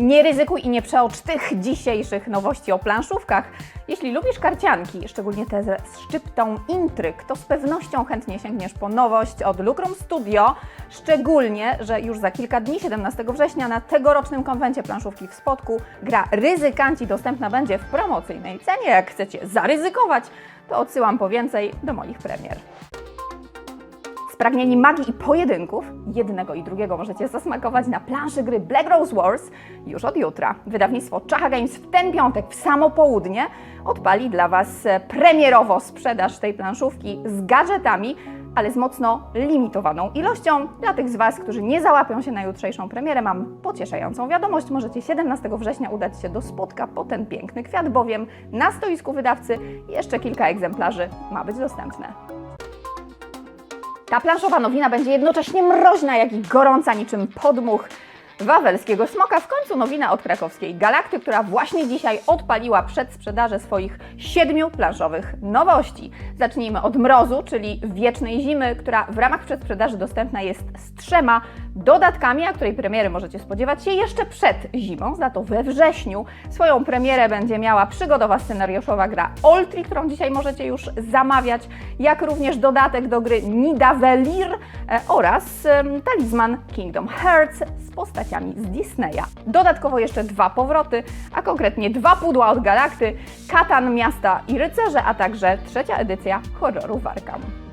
Nie ryzykuj i nie przeocz tych dzisiejszych nowości o planszówkach. Jeśli lubisz karcianki, szczególnie te ze szczyptą intryg, to z pewnością chętnie sięgniesz po nowość od Lucrum Studio, szczególnie, że już za kilka dni, 17 września, na tegorocznym konwencie planszówki w Spodku gra Ryzykanci dostępna będzie w promocyjnej cenie. Jak chcecie zaryzykować, to odsyłam po więcej do moich premier. Spragnieni magii i pojedynków, jednego i drugiego możecie zasmakować na planszy gry Black Rose Wars już od jutra. Wydawnictwo Czacha Games w ten piątek, w samo południe, odpali dla Was e, premierowo sprzedaż tej planszówki z gadżetami, ale z mocno limitowaną ilością. Dla tych z Was, którzy nie załapią się na jutrzejszą premierę, mam pocieszającą wiadomość. Możecie 17 września udać się do spotka po ten piękny kwiat, bowiem na stoisku wydawcy jeszcze kilka egzemplarzy ma być dostępne. Ta planszowa nowina będzie jednocześnie mroźna, jak i gorąca niczym podmuch wawelskiego smoka. W końcu nowina od krakowskiej Galakty, która właśnie dzisiaj odpaliła przedsprzedaże swoich siedmiu planszowych nowości. Zacznijmy od mrozu, czyli wiecznej zimy, która w ramach przedsprzedaży dostępna jest z trzema dodatkami, a której premiery możecie spodziewać się jeszcze przed zimą. Za to we wrześniu swoją premierę będzie miała przygodowa scenariuszowa gra Oltri, którą dzisiaj możecie już zamawiać, jak również dodatek do gry Nidavellir e, oraz talizman Kingdom Hearts z postaciami z Disneya. Dodatkowo jeszcze dwa powroty, a konkretnie dwa pudła od Galakty, Katan Miasta i Rycerze, a także trzecia edycja horroru Warkam.